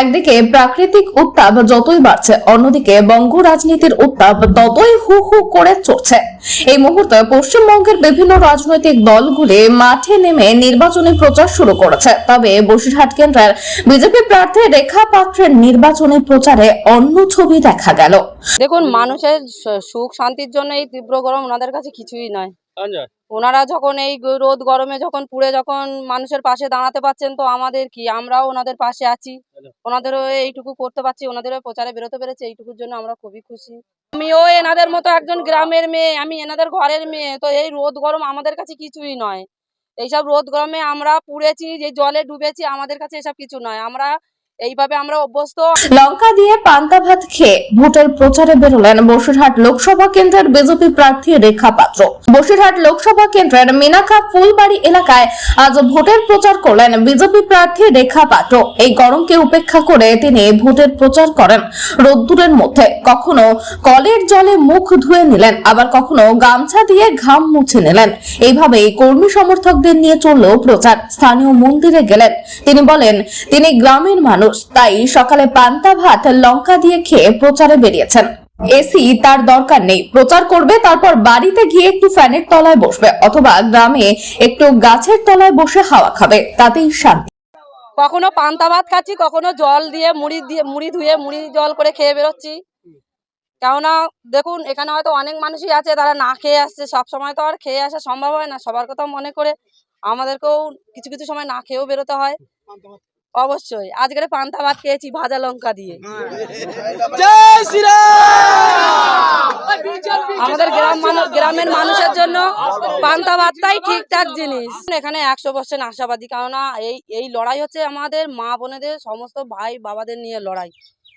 একদিকে প্রাকৃতিক উত্তাপ যতই বাড়ছে অন্যদিকে বঙ্গ রাজনীতির উত্তাপ ততই হু হু করে চড়ছে। এই মুহূর্তে পশ্চিমবঙ্গের বিভিন্ন রাজনৈতিক দলগুলি মাঠে নেমে নির্বাচনী প্রচার শুরু করেছে। তবে বসিরহাট কেন্দ্রের বিজেপি প্রার্থী রেখা পাত্রের নির্বাচনী প্রচারে অন্য ছবি দেখা গেল। দেখুন মানুষের সুখ শান্তির জন্য এই তীব্র গরম ওনাদের কাছে কিছুই নয়। ওনারা যখন এই রোদ গরমে যখন পুড়ে যখন মানুষের পাশে দাঁড়াতে পারছেন, তো আমাদের কি? আমরাও ওনাদের পাশে আছি। ওনাদেরও এইটুকু করতে পারছি, ওনাদেরও প্রচারে বেরোতে পেরেছে, এইটুকুর জন্য আমরা খুবই খুশি। আমিও এনাদের মতো একজন গ্রামের মেয়ে, আমি এনাদের ঘরের মেয়ে, তো এই রোদ গরম আমাদের কাছে কিছুই নয়। এইসব রোদ গরমে আমরা পুড়েছি, যে জলে ডুবেছি, আমাদের কাছে এসব কিছু নয়। আমরা এইভাবে আমরা অভ্যস্ত। লঙ্কা দিয়ে পান্তা ভাত খেয়ে ভোটের প্রচারে বেরোলেন বসিরহাট লোকসভা কেন্দ্রের বিজেপি প্রার্থী রেখা পাত্র। বসিরহাট লোকসভা কেন্দ্রের মিনাকা ফুলবাড়ি এলাকায় আজ ভোটের প্রচার করলেন বিজেপি প্রার্থী রেখা পাত্র। এই গরমকে উপেক্ষা করে তিনি ভোটের প্রচার করেন রোদ্দুরের মধ্যে। কখনো কলের জলে মুখ ধুয়ে নিলেন, আবার কখনো গামছা দিয়ে ঘাম মুছে নিলেন। এইভাবেই কর্মী সমর্থকদের নিয়ে চলল প্রচার। স্থানীয় মন্দিরে গেলেন। তিনি বলেন, তিনি গ্রামের মানুষ তাই সকালে পান্তা ভাত, লঙ্কা দিয়ে খেয়ে প্রচারে বেরিয়েছেন। এসি তার দরকার নেই। প্রচার করবে, তারপর বাড়িতে গিয়ে একটু ফ্যানের তলায় বসবে অথবা গ্রামে একটু গাছের তলায় বসে হাওয়া খাবে, তাতেই শান্তি। কখনো পান্তা ভাত খাচ্ছি, কখনো জল দিয়ে মুড়ি দিয়ে, মুড়ি ধুয়ে মুড়ি জল করে খেয়ে বেরোচ্ছি। কেননা, দেখুন, এখানে হয়তো অনেক মানুষই আছে, তারা না খেয়ে আসছে। সব সময় তো আর খেয়ে আসা সম্ভব হয় না। সবার কথা মনে করে আমাদেরকেও কিছু কিছু সময় না খেয়েও বেরোতে হয়। অবশ্যই। আজকের পান্তা ভাত খেয়েছি ভাজা লঙ্কা দিয়ে। আমাদের গ্রাম মানুষ গ্রামের মানুষের জন্য পান্তা ভাতটাই ঠিকঠাক জিনিস। এখানে একশো পার্সেন্ট আশাবাদী কেননা এই এই লড়াই হচ্ছে আমাদের মা বোনেদের সমস্ত ভাই বাবাদের নিয়ে লড়াই।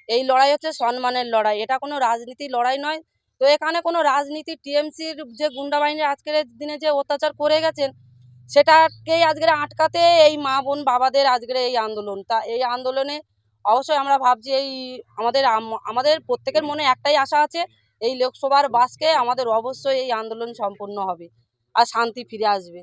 এই লড়াই হচ্ছে সম্মানের লড়াই। এটা কোনো রাজনীতি লড়াই নয়। তো এখানে কোনো রাজনীতি টিএমসির যে গুন্ডা বাহিনী আজকের দিনে যে অত্যাচার করে গেছেন সেটাকেই আজকের আটকাতে এই মা বোন বাবাদের আজকের এই আন্দোলন। তা এই আন্দোলনে অবশ্যই আমরা ভাবছি এই আমাদের আমাদের প্রত্যেকের মনে একটাই আশা আছে, এই লোকসভার বাসকে আমাদের অবশ্যই এই আন্দোলন সম্পূর্ণ হবে আর শান্তি ফিরে আসবে।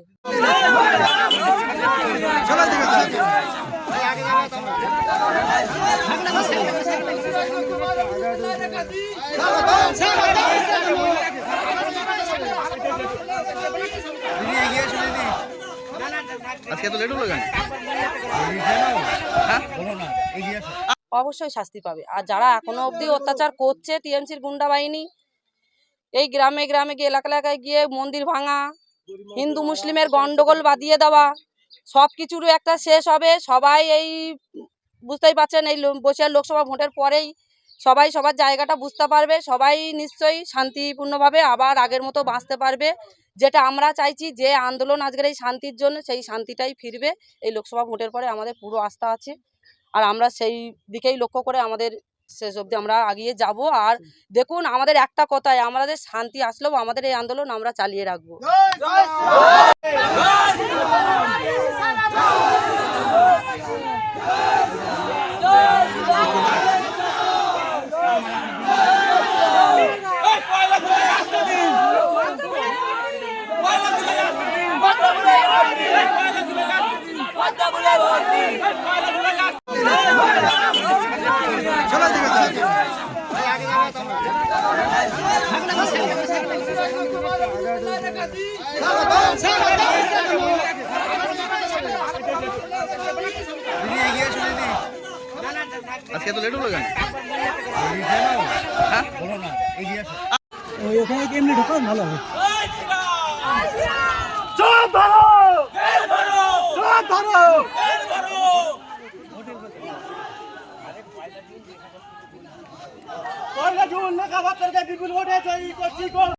আজকে লেট হলো কেন? অবশ্যই শাস্তি পাবে। আর যারা এখনও অবধি অত্যাচার করছে টিএমসির গুন্ডা বাহিনী, এই গ্রামে গ্রামে গিয়ে এলাকা এলাকায় গিয়ে মন্দির ভাঙা, হিন্দু মুসলিমের গন্ডগোল বাদিয়ে দেওয়া সব কিছুরও একটা শেষ হবে। সবাই এই, বুঝতেই পারছেন, এই বসিরহাট লোকসভা ভোটের পরেই সবাই সবার জায়গাটা বুঝতে পারবে, সবাই নিশ্চয়ই শান্তিপূর্ণভাবে আবার আগের মতো বাঁচতে পারবে। যেটা আমরা চাইছি যে আন্দোলন আজকের এই শান্তির জন্য, সেই শান্তিটাই ফিরবে। এই লোকসভা ভোটের পরে আমাদের পুরো আস্থা আছে। আর আমরা সেই দিকেই লক্ষ্য করে আমাদের শেষ অবধি আমরা এগিয়ে যাব। আর দেখুন, আমাদের একটা কথায় আমাদের শান্তি আসলেও আমাদের এই আন্দোলন আমরা চালিয়ে রাখব। আজকে তো লেট হলো কেন? ওই ওখানে কি এমনি ঢোকান ভালো হবে। आवाज़ करके विपुल वोट है जो को।